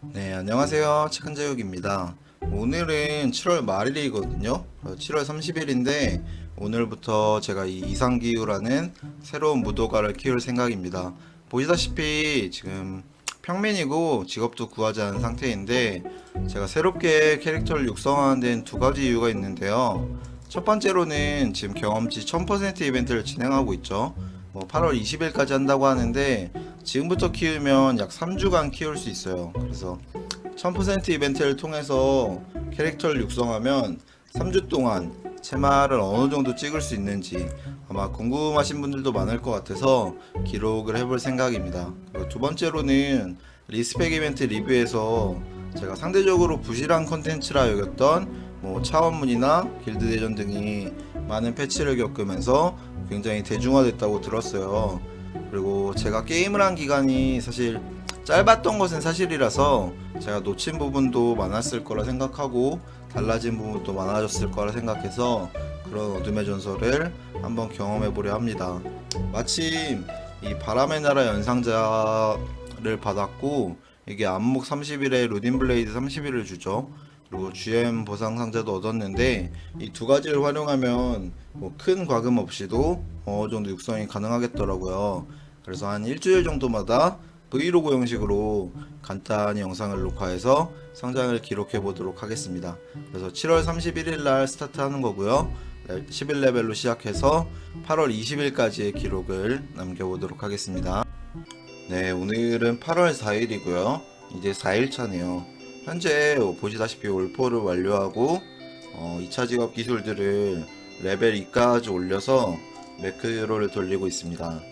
네, 안녕하세요. 치킨제육입니다. 오늘은 7월 말일이거든요. 7월 30일인데 오늘부터 제가 이 이상기후라는 새로운 무도가를 키울 생각입니다. 보시다시피 지금 평민이고 직업도 구하지 않은 상태인데 제가 새롭게 캐릭터를 육성하는 데는 두 가지 이유가 있는데요. 첫 번째로는 지금 경험치 1000% 이벤트를 진행하고 있죠. 뭐 8월 20일까지 한다고 하는데 지금부터 키우면 약 3주간 키울 수 있어요. 그래서 1000% 이벤트를 통해서 캐릭터를 육성하면 3주 동안 채마를 어느 정도 찍을 수 있는지 아마 궁금하신 분들도 많을 것 같아서 기록을 해볼 생각입니다. 그리고 두 번째로는 리스펙 이벤트 리뷰에서 제가 상대적으로 부실한 컨텐츠라 여겼던 뭐 차원문이나 길드 대전 등이 많은 패치를 겪으면서 굉장히 대중화됐다고 들었어요. 그리고 제가 게임을 한 기간이 사실 짧았던 것은 사실이라서 제가 놓친 부분도 많았을 거라 생각하고 달라진 부분도 많아졌을 거라 생각해서 그런 어둠의 전설을 한번 경험해 보려 합니다. 마침 이 바람의 나라 연상자를 받았고 이게 안목 30일에 루딘 블레이드 30일을 주죠. 그리고 GM 보상 상자도 얻었는데 이 두 가지를 활용하면 뭐 큰 과금 없이도 어느 정도 육성이 가능하겠더라고요. 그래서 한 일주일 정도마다 브이로그 형식으로 간단히 영상을 녹화해서 성장을 기록해 보도록 하겠습니다. 그래서 7월 31일 날 스타트하는 거고요. 11레벨로 시작해서 8월 20일까지의 기록을 남겨보도록 하겠습니다. 네, 오늘은 8월 4일이고요. 이제 4일 차네요. 현재 보시다시피 올포를 완료하고 어, 2차 직업 기술들을 레벨 2까지 올려서 매크로를 돌리고 있습니다.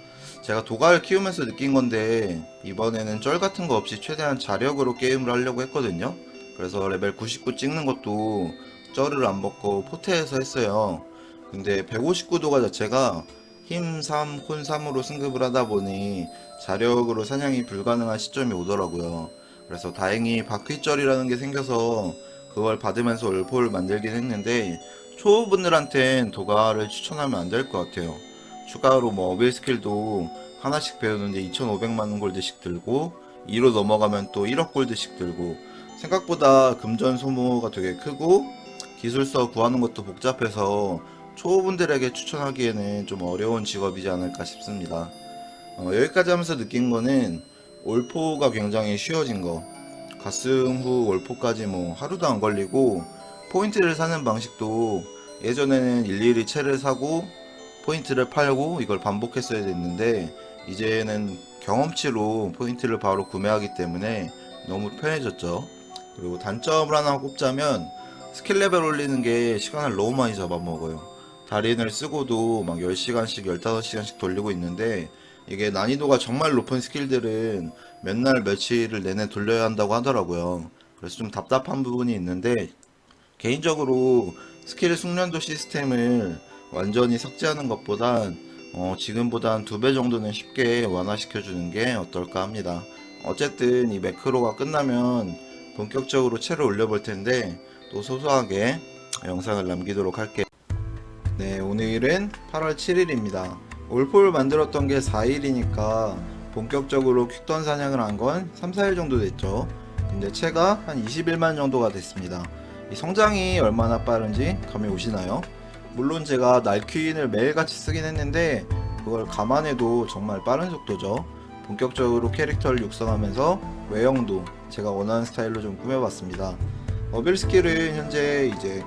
제가 도가를 키우면서 느낀 건데 이번에는 쩔 같은 거 없이 최대한 자력으로 게임을 하려고 했거든요. 그래서 레벨 99 찍는 것도 쩔을 안 먹고 포테에서 했어요. 근데 159도가 자체가 힘 3, 혼 3으로 승급을 하다 보니 자력으로 사냥이 불가능한 시점이 오더라고요. 그래서 다행히 바퀴쩔이라는 게 생겨서 그걸 받으면서 올포를 만들긴 했는데 초보분들한텐 도가를 추천하면 안 될 것 같아요. 추가로 뭐 어빌 스킬도 하나씩 배우는데 2,500만 골드씩 들고 2로 넘어가면 또 1억 골드씩 들고 생각보다 금전 소모가 되게 크고 기술서 구하는 것도 복잡해서 초보분들에게 추천하기에는 좀 어려운 직업이지 않을까 싶습니다. 어, 여기까지 하면서 느낀 거는 올포가 굉장히 쉬워진 거. 가슴 후 올포까지 뭐 하루도 안 걸리고 포인트를 사는 방식도 예전에는 일일이 채를 사고 포인트를 팔고 이걸 반복했어야 됐는데 이제는 경험치로 포인트를 바로 구매하기 때문에 너무 편해졌죠. 그리고 단점을 하나 꼽자면 스킬 레벨 올리는 게 시간을 너무 많이 잡아먹어요. 달인을 쓰고도 막 10시간씩 15시간씩 돌리고 있는데 이게 난이도가 정말 높은 스킬들은 몇날 며칠을 내내 돌려야 한다고 하더라고요. 그래서 좀 답답한 부분이 있는데 개인적으로 스킬 숙련도 시스템을 완전히 삭제하는 것보단 어, 지금보단 두 배 정도는 쉽게 완화시켜 주는 게 어떨까 합니다. 어쨌든 이 매크로가 끝나면 본격적으로 채를 올려볼 텐데 또 소소하게 영상을 남기도록 할게요. 네, 오늘은 8월 7일입니다. 올포를 만들었던 게 4일이니까 본격적으로 퀵던 사냥을 한 건 3, 4일 정도 됐죠. 근데 채가 한 21만 정도가 됐습니다. 이 성장이 얼마나 빠른지 감이 오시나요? 물론 제가 날퀴인을 매일같이 쓰긴 했는데 그걸 감안해도 정말 빠른 속도죠. 본격적으로 캐릭터를 육성하면서 외형도 제가 원하는 스타일로 좀 꾸며봤습니다. 어빌 스킬은 현재 이제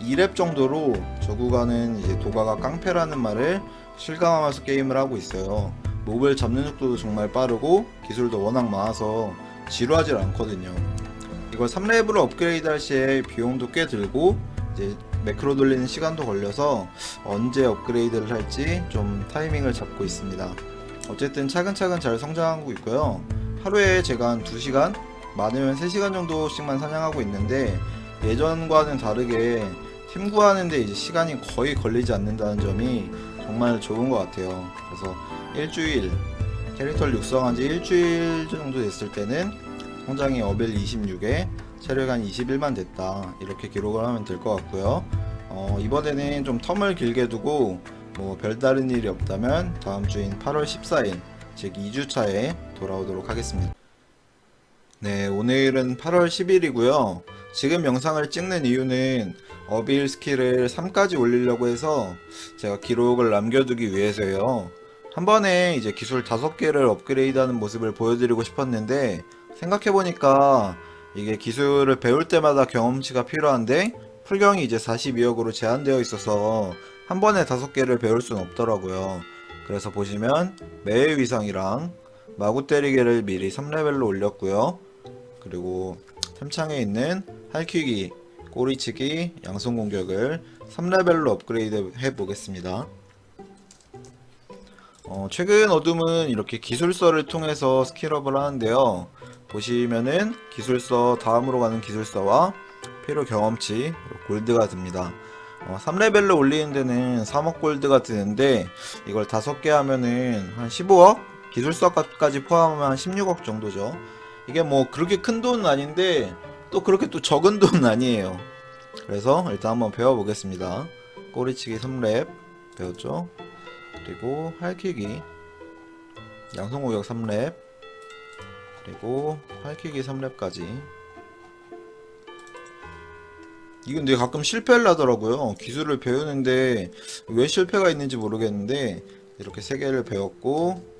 2렙 정도로 저 구간은 이제 도가가 깡패라는 말을 실감하면서 게임을 하고 있어요. 몹을 잡는 속도도 정말 빠르고 기술도 워낙 많아서 지루하질 않거든요. 이걸 3렙으로 업그레이드 할 시에 비용도 꽤 들고 이제 매크로 돌리는 시간도 걸려서 언제 업그레이드를 할지 좀 타이밍을 잡고 있습니다. 어쨌든 차근차근 잘 성장하고 있고요. 하루에 제가 한 2시간, 많으면 3시간 정도씩만 사냥하고 있는데 예전과는 다르게 팀 구하는데 이제 시간이 거의 걸리지 않는다는 점이 정말 좋은 것 같아요. 그래서 일주일 캐릭터를 육성한 지 일주일 정도 됐을 때는 성장이 어빌 26에 체력 한 21만 됐다 이렇게 기록을 하면 될 것 같고요. 어, 이번에는 좀 텀을 길게 두고 뭐 별다른 일이 없다면 다음 주인 8월 14일 즉 2주차에 돌아오도록 하겠습니다. 네, 오늘은 8월 10일이고요. 지금 영상을 찍는 이유는 어빌 스킬을 3까지 올리려고 해서 제가 기록을 남겨두기 위해서요. 한 번에 이제 기술 5개를 업그레이드하는 모습을 보여드리고 싶었는데 생각해보니까 이게 기술을 배울 때마다 경험치가 필요한데 풀경이 이제 42억으로 제한되어 있어서 한 번에 5개를 배울 수는 없더라고요. 그래서 보시면 매의 위상이랑 마구 때리기를 미리 3레벨로 올렸고요. 그리고 템창에 있는 할퀴기, 꼬리치기, 양손 공격을 3레벨로 업그레이드 해 보겠습니다. 어, 최근 어둠은 이렇게 기술서를 통해서 스킬업을 하는데요. 보시면은 기술서 다음으로 가는 기술서와 필요 경험치, 골드가 듭니다. 어, 3레벨로 올리는 데는 3억 골드가 드는데 이걸 5개 하면은 한 15억? 기술서까지 포함하면 한 16억 정도죠. 이게 뭐 그렇게 큰 돈은 아닌데 또 그렇게 또 적은 돈은 아니에요. 그래서 일단 한번 배워보겠습니다. 꼬리치기 3렙 배웠죠? 그리고 할퀴기 양손공격 3렙 그리고 할퀴기 3렙까지 이건 근데 가끔 실패를 하더라고요. 기술을 배우는데 왜 실패가 있는지 모르겠는데 이렇게 세 개를 배웠고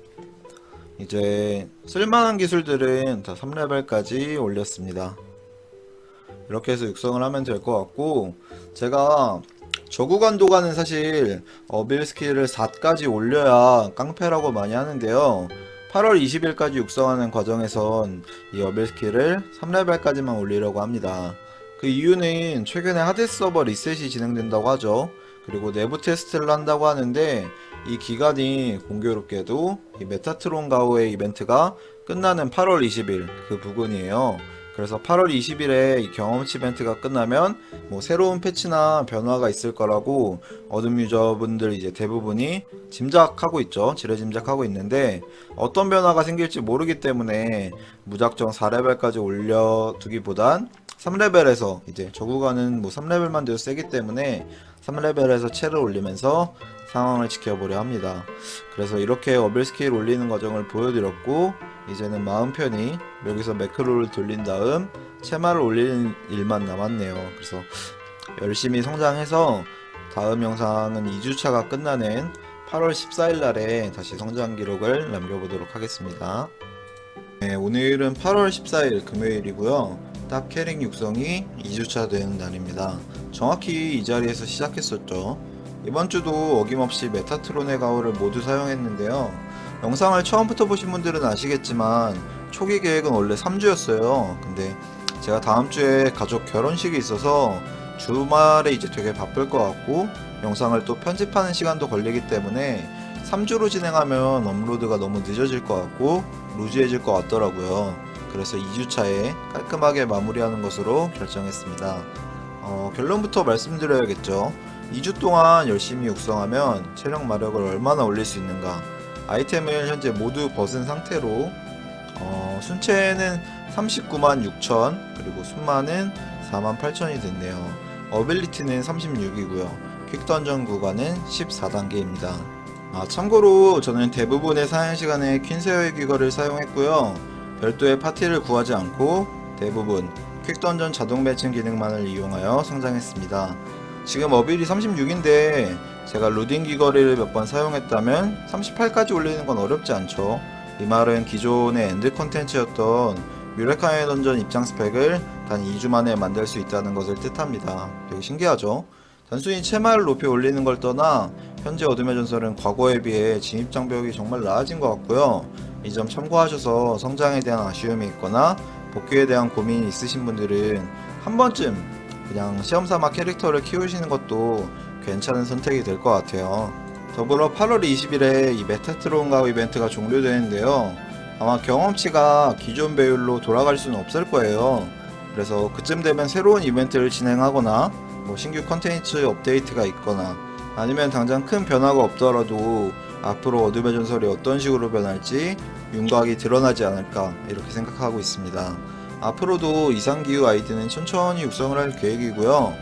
이제 쓸만한 기술들은 다 3레벨까지 올렸습니다. 이렇게 해서 육성을 하면 될 것 같고 제가 저구간 도가는 사실 어빌 스킬을 4까지 올려야 깡패라고 많이 하는데요. 8월 20일까지 육성하는 과정에선 이 어빌 스킬을 3레벨까지만 올리려고 합니다. 그 이유는 최근에 하데스 서버 리셋이 진행된다고 하죠. 그리고 내부 테스트를 한다고 하는데 이 기간이 공교롭게도 이 메타트론 가오의 이벤트가 끝나는 8월 20일 그 부분이에요. 그래서 8월 20일에 이 경험치 이벤트가 끝나면 뭐 새로운 패치나 변화가 있을 거라고 어둠 유저분들 이제 대부분이 짐작하고 있죠. 지레 짐작하고 있는데 어떤 변화가 생길지 모르기 때문에 무작정 4레벨까지 올려두기보단 3레벨에서 이제 저구간은 뭐 3레벨만 돼도 세기 때문에 3레벨에서 채를 올리면서 상황을 지켜보려 합니다. 그래서 이렇게 어빌 스킬 올리는 과정을 보여드렸고 이제는 마음 편히 여기서 매크로를 돌린 다음 채마를 올리는 일만 남았네요. 그래서 열심히 성장해서 다음 영상은 2주차가 끝나는 8월 14일 날에 다시 성장 기록을 남겨보도록 하겠습니다. 네, 오늘은 8월 14일 금요일이고요. 딱 캐릭 육성이 2주차 되는 날입니다. 정확히 이 자리에서 시작했었죠. 이번 주도 어김없이 메타트론의 가오를 모두 사용했는데요. 영상을 처음부터 보신 분들은 아시겠지만 초기 계획은 원래 3주였어요. 근데 제가 다음 주에 가족 결혼식이 있어서 주말에 이제 되게 바쁠 것 같고 영상을 또 편집하는 시간도 걸리기 때문에 3주로 진행하면 업로드가 너무 늦어질 것 같고 루즈해질 것 같더라고요. 그래서 2주차에 깔끔하게 마무리하는 것으로 결정했습니다. 어, 결론부터 말씀드려야겠죠. 2주 동안 열심히 육성하면 체력 마력을 얼마나 올릴 수 있는가. 아이템을 현재 모두 벗은 상태로 어, 순체는 39만 6천 그리고 순마는 4만 8천이 됐네요. 어빌리티는 36이고요. 퀵던전 구간은 14단계입니다. 아, 참고로 저는 대부분의 사용 시간에 퀸세어의 귀거를 사용했고요. 별도의 파티를 구하지 않고 대부분 퀵던전 자동 매칭 기능만을 이용하여 성장했습니다. 지금 어빌이 36인데 제가 루딩 귀걸이를 몇 번 사용했다면 38까지 올리는 건 어렵지 않죠. 이 말은 기존의 엔드 컨텐츠였던 뮤레카의 던전 입장 스펙을 단 2주 만에 만들 수 있다는 것을 뜻합니다. 되게 신기하죠? 단순히 채마를 높이 올리는 걸 떠나 현재 어둠의 전설은 과거에 비해 진입 장벽이 정말 나아진 것 같고요. 이 점 참고하셔서 성장에 대한 아쉬움이 있거나 복귀에 대한 고민이 있으신 분들은 한 번쯤 그냥 시험삼아 캐릭터를 키우시는 것도 괜찮은 선택이 될 것 같아요. 더불어 8월 20일에 이 메타트론 가우 이벤트가 종료되는데요. 아마 경험치가 기존 배율로 돌아갈 수는 없을 거예요. 그래서 그쯤 되면 새로운 이벤트를 진행하거나 뭐 신규 컨텐츠 업데이트가 있거나 아니면 당장 큰 변화가 없더라도 앞으로 어둠의 전설이 어떤 식으로 변할지 윤곽이 드러나지 않을까 이렇게 생각하고 있습니다. 앞으로도 이상기후 아이디는 천천히 육성을 할 계획이고요.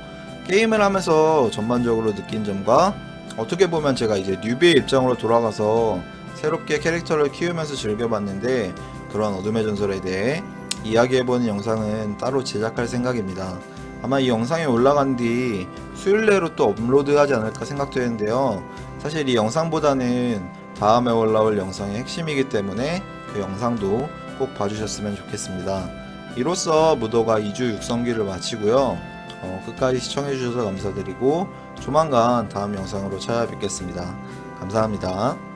게임을 하면서 전반적으로 느낀 점과 어떻게 보면 제가 이제 뉴비의 입장으로 돌아가서 새롭게 캐릭터를 키우면서 즐겨봤는데 그런 어둠의 전설에 대해 이야기해보는 영상은 따로 제작할 생각입니다. 아마 이 영상이 올라간 뒤 수요일 내로 또 업로드하지 않을까 생각되는데요. 사실 이 영상보다는 다음에 올라올 영상의 핵심이기 때문에 그 영상도 꼭 봐주셨으면 좋겠습니다. 이로써 무도가 2주 육성기를 마치고요. 어, 끝까지 시청해주셔서 감사드리고 조만간 다음 영상으로 찾아뵙겠습니다. 감사합니다.